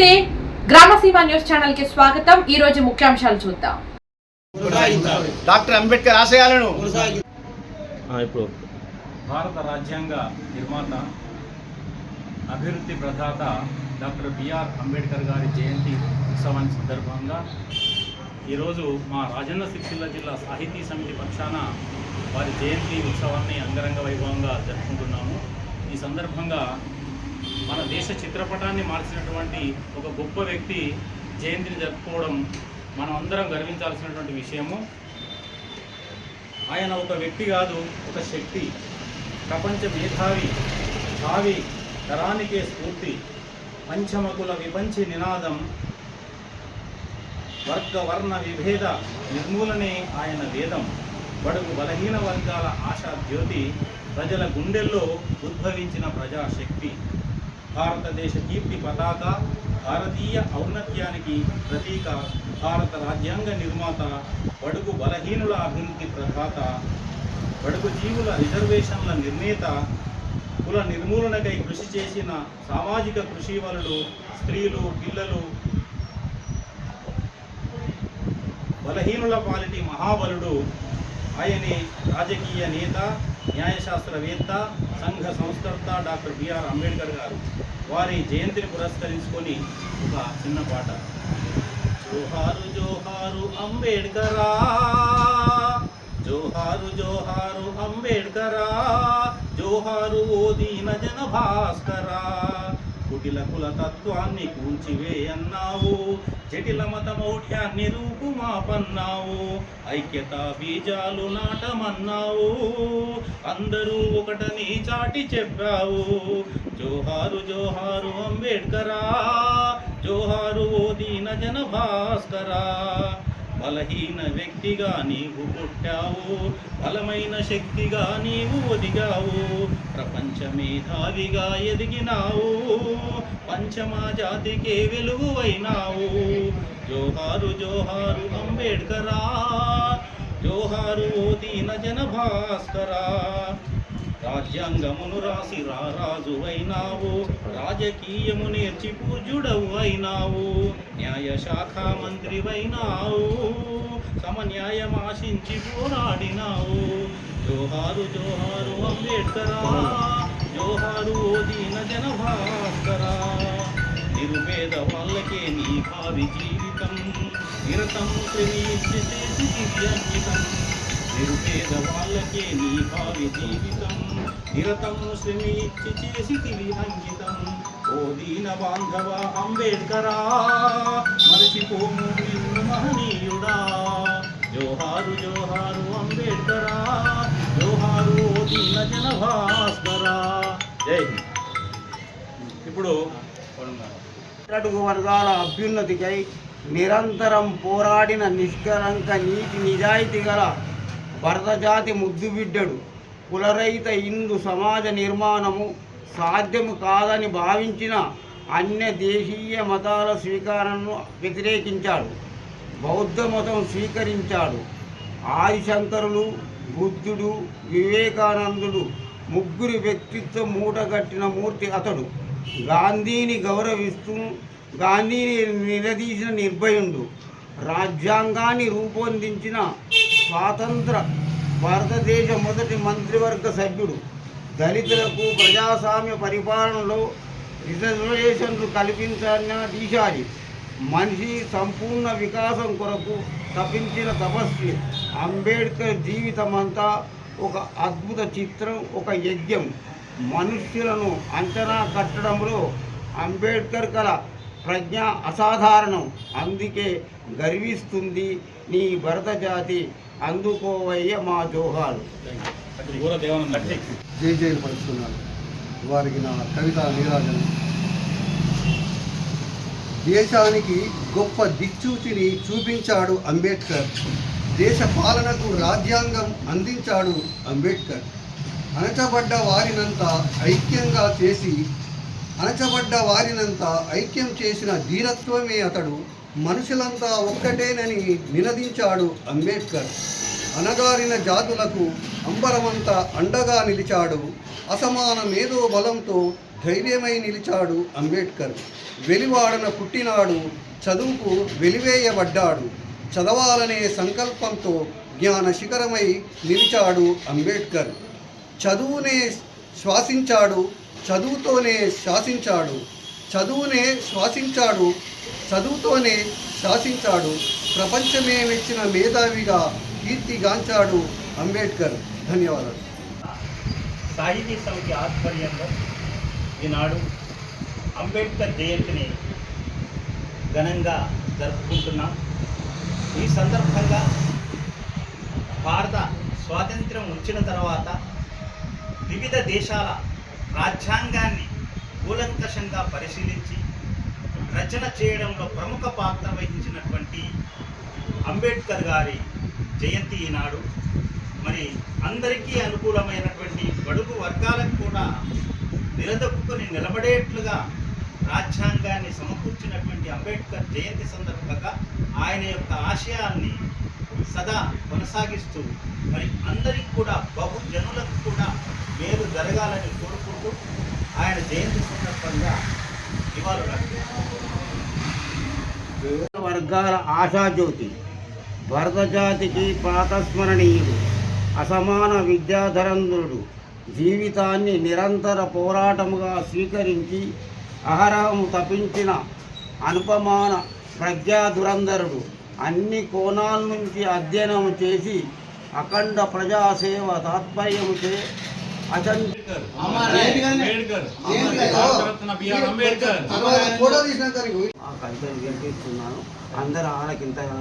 నమస్తే. గ్రామసీమ న్యూస్ ఛానల్కి స్వాగతం. ఈ రోజు ముఖ్యాంశాలు చూద్దాం. డాక్టర్ అంబేద్కర్ ఆశయాలను. ఇప్పుడు. భారత రాజ్యాంగ నిర్మాత అభివృద్ధి ప్రదాత డాక్టర్ బిఆర్ అంబేద్కర్ గారి జయంతి ఉత్సవాన్ని సందర్భంగా ఈరోజు మా రాజన్న సిరిసిల్ల జిల్లా సాహితీ సమితి పక్షాన వారి జయంతి ఉత్సవాన్ని అంగరంగ వైభవంగా జరుపుకుంటున్నాము. ఈ సందర్భంగా మన దేశ చిత్రపటాన్ని మార్చినటువంటి ఒక గొప్ప వ్యక్తి జయంతిని జరుపుకోవడం మనం అందరం గర్వించాల్సినటువంటి విషయము. ఆయన ఒక వ్యక్తి కాదు ఒక శక్తి. ప్రపంచ మేధావి భావి తరానికే స్ఫూర్తి పంచమకుల విపంచి నినాదం వర్గ వర్ణ విభేద నిర్మూలనే ఆయన వేదం. బడుగు బలహీన వర్గాల ఆశా జ్యోతి ప్రజల గుండెల్లో ఉద్భవించిన ప్రజాశక్తి. భారతదేశ కీర్తి పతాక భారతీయ ఔన్నత్యానికి ప్రతీక భారత రాజ్యాంగ నిర్మాత బడుగు బలహీనుల అభివృద్ధి ప్రదాత బడుగు జీవుల రిజర్వేషన్ల నిర్ణేత కుల నిర్మూలనకై కృషి చేసిన సామాజిక కృషి వలుడు స్త్రీలు పిల్లలు బలహీనుల పాలిటి మహాబలుడు ఆయనే రాజకీయ నేత న్యాయశాస్త్రవేత్త సంఘ సంస్కర్త డాక్టర్ బిఆర్ అంబేద్కర్ గారు. వారి జయంతిని పురస్కరించుకొని ఒక చిన్న పాట. జోహారు జోహారు అంబేడ్కరా. జోహారు జోహారు అంబేడ్కరా. జోహారు ఓ దీన జన భాస్కరా. జటిల కుల తత్వాన్ని కూల్చివేయన్నావు జటిల మతమౌఢ్యాన్ని రూపుమాపన్నావు ఐక్యత బీజాలు నాటమన్నావు. అందరూ ఒకటని చాటి చెప్పావు. జోహారు జోహారు అంబేడ్కరా. జోహారు ఓ దీన జన భాస్కరా బలహీన వ్యక్తిగా నీవు పుట్టావు. బలమైన శక్తిగా నీవు ఒదిగావు. ప్రపంచమేధావిగా ఎదిగినావు పంచమా జాతికే వెలుగువైనావు. జోహారు జోహారు అంబేడ్కరా జోహారు దీన జన భాస్కరా రాజ్యాంగమును రాసి రారాజు అయినావు రాజకీయము నేర్చి పూజుడవు అయినావు. న్యాయ శాఖ మంత్రివైనావు సమన్యాయం ఆశించి పోరాడినావు. జోహారు జోహారు అంబేడ్కరా జోహారు ఓ దీన జన భాస్కరా నిరుపేద వాళ్ళకే నీ భావి జీవితం నిరతం శ్రమించి చేసి దివ్యంకితం నిరుపేద వాళ్ళకే నీ భావి జీవితం నిరతం శ్రమించి చేసి అంకితం. ఓ దీన బాంధవ అంబేడ్కరా మరచిపోము నిన్ను మహనీయుడా. జోహారు జోహారు అంబేడ్కరా ఇప్పుడు వర్గాల అభ్యున్నతికై నిరంతరం పోరాడిన నిష్కలంక నీతి నిజాయితీ గల భరతజాతి ముద్దుబిడ్డడు. కులరహిత హిందూ సమాజ నిర్మాణము సాధ్యము కాదని భావించిన అన్య దేశీయ మతాల స్వీకారణను వ్యతిరేకించాడు. బౌద్ధ మతం స్వీకరించాడు. ఆదిశంకరులు బుద్ధుడు వివేకానందుడు ముగ్గురి వ్యక్తిత్వం మూటగట్టిన మూర్తి అతడు. గాంధీని గౌరవిస్తూ గాంధీని నిలదీసిన నిర్భయుడు రాజ్యాంగాన్ని రూపొందించిన స్వాతంత్ర భారతదేశ మొదటి మంత్రివర్గ సభ్యుడు దళితులకు ప్రజాస్వామ్య పరిపాలనలో రిజర్వేషన్లు కల్పించాలన్న దీశాలి మనిషి సంపూర్ణ వికాసం కొరకు తపించిన తపస్వి అంబేద్కర్ జీవితమంతా ఒక అద్భుత చిత్రం ఒక యజ్ఞం. మనుష్యులను అంచనా కట్టడంలో అంబేద్కర్ కల ప్రజ్ఞ అసాధారణం. అందుకే గర్విస్తుంది నీ భరత జాతి అందుకోవయ్య మా జోహాలు. జై జైలు పరుస్తున్నాను వారికి నా కవిత నీరాజన దేశానికి గొప్ప దిక్చూచిని చూపించాడు అంబేద్కర్. దేశ పాలనకు రాజ్యాంగం అందించాడు అంబేద్కర్. అణచబడ్డ వారినంత ఐక్యంగా చేసి అణచబడ్డ వారినంతా ఐక్యం చేసిన ధీరత్వమే అతడు. మనుషులంతా ఒక్కటేనని నినదించాడు అంబేద్కర్. అనగారిన జాతులకు అంబరమంతా అండగా నిలిచాడు. అసమాన మేధో బలంతో ధైర్యమై నిలిచాడు అంబేద్కర్. వెలివాడన పుట్టినాడు చదువుకు వెలివేయబడ్డాడు. చదవాలనే సంకల్పంతో జ్ఞాన శిఖరమై నిలిచాడు అంబేద్కర్. చదువునే శ్వాసించాడు చదువుతోనే శాసించాడు. చదువునే శ్వాసించాడు చదువుతోనే శాసించాడు. ప్రపంచమే మెచ్చిన మేధావిగా కీర్తిగాంచాడు అంబేద్కర్ ధన్యవాదాలు. సాహితీ సమితి ఆధ్వర్యంలో ఈనాడు అంబేద్కర్ జయంతిని ఘనంగా జరుపుకుంటున్నాం. ఈ సందర్భంగా భారత స్వాతంత్ర్యం వచ్చిన తర్వాత వివిధ దేశాల రాజ్యాంగాన్ని కూలంకషంగా పరిశీలించి రచన చేయడంలో ప్రముఖ పాత్ర వహించినటువంటి అంబేద్కర్ గారి జయంతి ఈనాడు. మరి అందరికీ అనుకూలమైనటువంటి బడుగు వర్గాలకు కూడా నిలదొక్కుని నిలబడేట్లుగా రాజ్యాంగాన్ని సమకూర్చినటువంటి అంబేద్కర్ జయంతి సందర్భంగా ఆయన యొక్క ఆశయాల్ని సదా కొనసాగిస్తూ మరి అందరికి కూడా బహుజనులకు కూడా మేలు జరగాలని కోరుకుంటూ ఆయన జయంతి సందర్భంగా నివాళులు వర్గాల ఆశాజ్యోతి భరతజాతికి ప్రాతస్మరణీయుడు అసమాన విద్యాధరంధ్రుడు జీవితాన్ని నిరంతర పోరాటముగా స్వీకరించి అహరహము తపించిన అనుపమాన ప్రజ్ఞాధురంధరుడు అన్ని కోణాల నుంచి అధ్యయనం చేసి అఖండ ప్రజాసేవ తాత్పర్యముచే ఫోటో తీసినాక అందరూ ఆడకింత